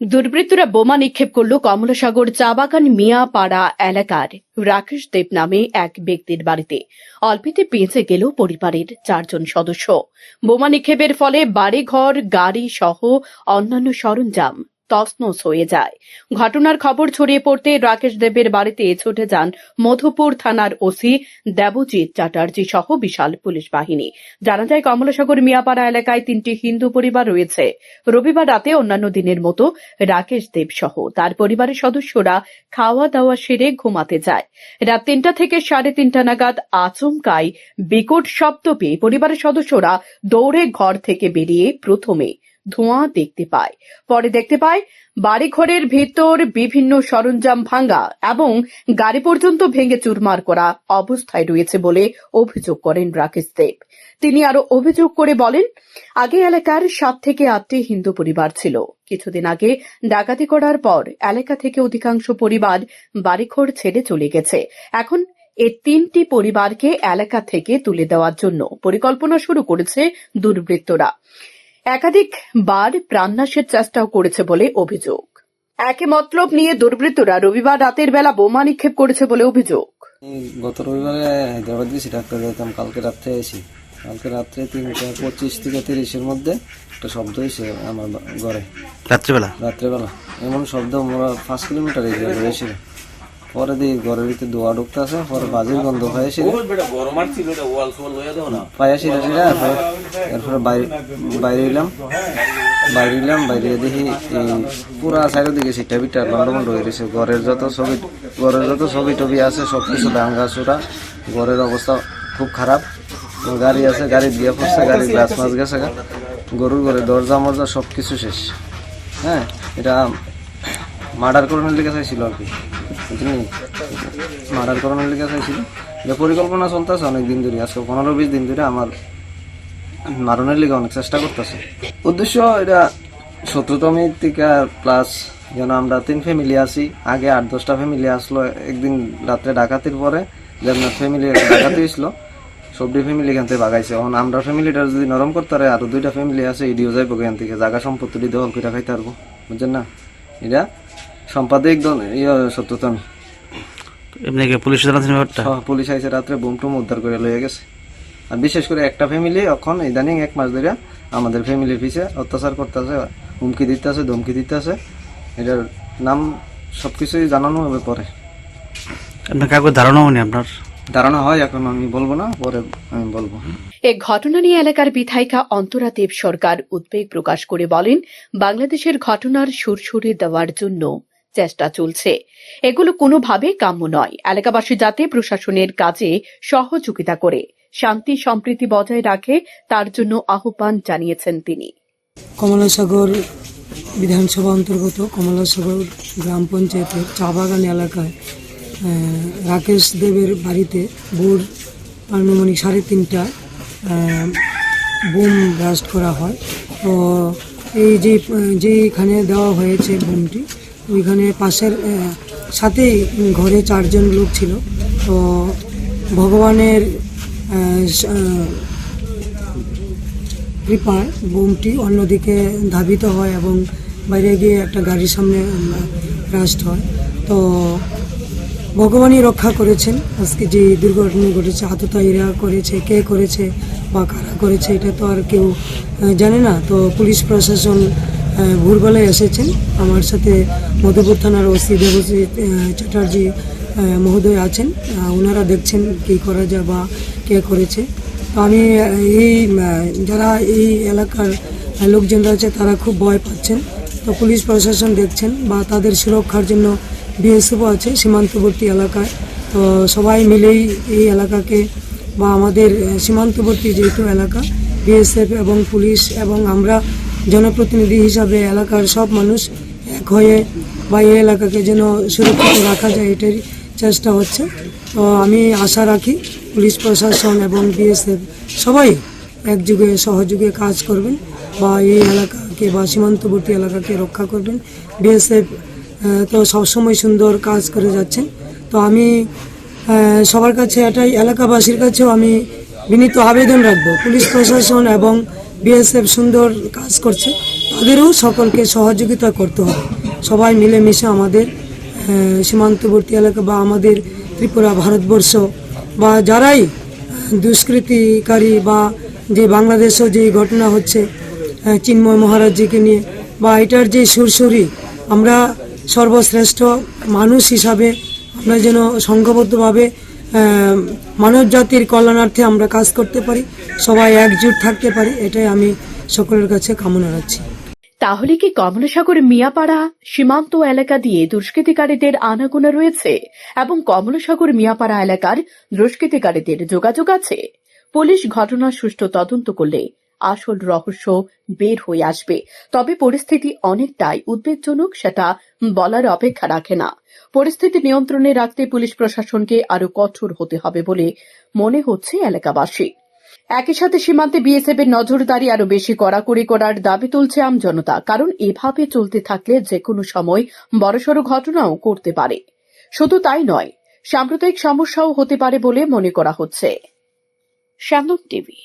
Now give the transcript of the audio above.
দুর্বৃত্তরা বোমা নিক্ষেপ করল কমলাসাগর চা বাগান মিয়াপাড়া এলাকার। রাকেশ দেব নামে এক ব্যক্তির বাড়িতে। অল্পেতে পেঁচে গেল পরিবারের চারজন সদস্য। বোমা নিক্ষেপের ফলে বাড়িঘর, গাড়ি সহ অন্যান্য সরঞ্জাম তছনছ হয়ে যায়। ঘটনার খবর ছড়িয়ে পড়তে রাকেশ দেবের বাড়িতে ছুটে যান মধুপুর থানার ওসি দেবজিৎ চ্যাটার্জি সহ বিশাল পুলিশ বাহিনী। জানা যায়, কমলাসাগর মিয়াপাড়া এলাকায় তিনটি হিন্দু পরিবার রয়েছে। রবিবার রাতে অন্যান্য দিনের মতো রাকেশ দেব সহ তার পরিবারের সদস্যরা খাওয়া দাওয়া সেরে ঘুমাতে যায়। রাত তিনটা থেকে সাড়ে তিনটা নাগাদ আচমকাই বিকট শব্দ পেয়ে পরিবারের সদস্যরা দৌড়ে ঘর থেকে বেরিয়ে প্রথমে ধোঁয়া দেখতে পায়। পরে দেখতে পায়, বাড়িঘরের ভেতর বিভিন্ন সরঞ্জাম ভাঙা এবং গাড়ি পর্যন্ত ভেঙে চুরমার করা অবস্থায় রয়েছে বলে অভিযোগ করেন রাকেশ দেব। তিনি আরও অভিযোগ করে বলেন, আগে এলাকার সাত থেকে আটটি হিন্দু পরিবার ছিল। কিছুদিন আগে ডাকাতি করার পর এলাকা থেকে অধিকাংশ পরিবার বাড়িঘর ছেড়ে চলে গেছে। এখন এ তিনটি পরিবারকে এলাকা থেকে তুলে দেওয়ার জন্য পরিকল্পনা শুরু করেছে দুর্বৃত্তরা। একাধিক বার প্রাণনাশের চেষ্টাও করেছে বলে অভিযোগ। একে মতলব নিয়ে দুর্বৃত্তরা রবিবার রাতের বেলা বোমা নিক্ষেপ করেছে বলে অভিযোগ। গত রবিবারে হায়দ্রাবাদ গেছি ডাক্তার যেতাম কালকে রাত্রে এসি। কালকে রাত্রে তিনটা পঁচিশ থেকে তিরিশের মধ্যে একটা শব্দ হয়েছে আমার ঘরে। রাত্রিবেলা? রাত্রেবেলা। এমন শব্দ মোরা পাঁচ কিলোমিটার এগিয়ে রয়েছিল পরে দিয়ে ঘরের ভিতরে দোয়া ঢুকতে আছে পরে বাজির গন্ধ পাইছি পাইয়াছি এরপরে বাইরে বাইরে এলাম। বাইরে এলাম বাইরে দেখি পুরা সাইডের দিকে সিটটা বিটা লন্ডমন্ড হয়ে গেছে। ঘরের যত ছবি ঘরের যত ছবি টবি আছে সব কিছু ভাঙ্গা চুরা ঘরের অবস্থা খুব খারাপ। গাড়ি আছে গাড়ি দিয়ে পড়ছে গাড়ি গ্লাস মাছ গেছে গা। গরুর ঘরে দরজা মরজা সব কিছু শেষ। হ্যাঁ এটা মার্ডার করানোর লিগে চাইছিল আর কি। মার্ডার করানোর লিগে চাইছিল। যে পরিকল্পনা চলতেছে অনেক দিন ধরে, আজকে পনেরো বিশ দিন ধরে আমার মারণের লিগে অনেক চেষ্টা করতেছে। উদ্দেশ্য এটা শত্রুতমের থেকে প্লাস যেন আমরা তিন ফ্যামিলি আছি, আগে আট দশটা ফ্যামিলি আসলো, একদিন রাত্রে ডাকাতির পরে যেন ফ্যামিলি ডাকাতি হয়েছিল, সবটি ফ্যামিলি এখান থেকে বাগাইছে এখন আমরা ফ্যামিলিটা যদি নরম করতে পারে, আরও দুইটা ফ্যামিলি আছে ইডিও যাইব এখান থেকে, জায়গা সম্পত্তি দখল করে খাইতে পারব। বুঝছেন না? এটা সম্পাদিক দল ইয়ে সত্যতম এমনি কি পুলিশ ব্যাপারটা পুলিশ আইসে রাত্রে বুম টুম উদ্ধার করে লয়ে গেছে। আর বিশেষ করে একটা ফ্যামিলি এখন ইদানিং এক মাস ধরে আমাদের ফ্যামিলির পিছে অত্যাচার করতেছে হুমকি দিতেছে ধমকি দিতেছে। এটার নাম সবকিছুই জানানো হবে পরে। আপনার কাউকে ধারণাও নেই আপনার? ধারণা হয় এখন আমি বলব না পরে আমি বলব। এ ঘটনা নিয়ে এলাকার বিধায়িকা অন্তরা দেব সরকার উদ্বেগ প্রকাশ করে বলেন বাংলাদেশের ঘটনার সুরসুরে দেওয়ার জন্য চেষ্টা চলছে। এগুলো কোনোভাবে কাম্য নয়। এলাকাবাসী যাতে প্রশাসনের কাজে সহযোগিতা করে, শান্তি, সম্প্রীতি বজায় রাখে, তার জন্য আহ্বান জানিয়েছেন তিনি। কমলাসাগর বিধানসভা অন্তর্গত কমলাসাগর গ্রাম পঞ্চায়েতের চা বাগান এলাকায় রাকেশ দেবের বাড়িতে ভোর আনুমানিক সাড়ে তিনটা বোম ব্লাস্ট করা হয়। তো এই যে যেখানে দেওয়া হয়েছে বোমটি ওইখানে পাশের সাথেই ঘরে চারজন লোক ছিল। তো ভগবানের কৃপায় বোমটি অন্যদিকে ধাবিত হয় এবং বাইরে গিয়ে একটা গাড়ির সামনে ব্রাস্ট হয়। তো ভগবানই রক্ষা করেছেন। আজকে যে দুর্ঘটনা ঘটেছে আততায়ীরা করেছে, কে করেছে বা কারা করেছে, এটা তো আর কেউ জানে না। তো পুলিশ প্রশাসন ভোরবেলায় এসেছেন। আমার সাথে মধুপুর থানার ওসি দেবজিৎ চ্যাটার্জি মহোদয় আছেন। ওনারা দেখছেন কী করা যায় বা কে করেছে। তো আমি এই যারা এই এলাকার লোকজনরা আছে, তারা খুব ভয় পাচ্ছেন। তো পুলিশ প্রশাসন দেখছেন বা তাদের সুরক্ষার জন্য বিএসএফও আছে সীমান্তবর্তী এলাকায়। তো সবাই মিলেই এই এলাকাকে বা আমাদের সীমান্তবর্তী যেহেতু এলাকা বিএসএফ এবং পুলিশ এবং আমরা জনপ্রতিনিধি হিসাবে এলাকার সব মানুষ এক হয়ে বা এই এলাকাকে যেন সুরক্ষিত রাখা যায়, এটারই চেষ্টা হচ্ছে। তো আমি আশা রাখি পুলিশ প্রশাসন এবং বিএসএফ সবাই একযুগে, সহযোগে কাজ করবেন বা এই এলাকাকে বা সীমান্তবর্তী এলাকাকে রক্ষা করবেন। বিএসএফ তো সবসময় সুন্দর কাজ করে যাচ্ছেন। তো আমি সবার কাছে এটাই, এলাকাবাসীর কাছেও আমি বিনীত আবেদন রাখব। পুলিশ প্রশাসন এবং বিএসএফ সুন্দর কাজ করছে, তাদেরও সকলকে সহযোগিতা করতে হবে। সবাই মিলেমিশে আমাদের সীমান্তবর্তী এলাকা বা আমাদের ত্রিপুরা ভারতবর্ষ বা যারাই দুষ্কৃতিকারী বা যে বাংলাদেশও যে ঘটনা হচ্ছে চিন্ময় মহারাজজিকে নিয়ে বা এটার যে সুরসুরি, আমরা সর্বশ্রেষ্ঠ মানুষ হিসাবে আমরা যেন সংঘবদ্ধভাবে মানব জাতির কল্যাণার্থে আমরা কাজ করতে পারি, সবাই একজুট থাকতে পারি, এটাই আমি সকলের কাছে কামনা রাখছি। তাহলে কি কমলাসাগর মিয়াপাড়া সীমান্ত এলাকা দিয়ে দুষ্কৃতিকারীদের আনাগোনা রয়েছে এবং কমলাসাগর মিয়াপাড়া এলাকার দুষ্কৃতিকারীদের যোগাযোগ আছে? পুলিশ ঘটনার সুষ্ঠু তদন্ত করলে আসল রহস্য বের হয়ে আসবে। তবে পরিস্থিতি অনেকটাই উদ্বেগজনক, সেটা বলার অপেক্ষা রাখে না। পরিস্থিতি নিয়ন্ত্রণে রাখতে পুলিশ প্রশাসনকে আরও কঠোর হতে হবে বলে মনে হচ্ছে এলাকাবাসী। একই সাথে সীমান্তে বিএসএফ এর নজরদারি আরও বেশি কড়াকড়ি করার দাবি তুলছে আমজনতা কারণ এভাবে চলতে থাকলে যে কোনো সময় বড়সড় ঘটনাও করতে পারে। শুধু তাই নয়, সাম্প্রদায়িক সমস্যাও হতে পারে বলে মনে করা হচ্ছে। শ্যামল টিভি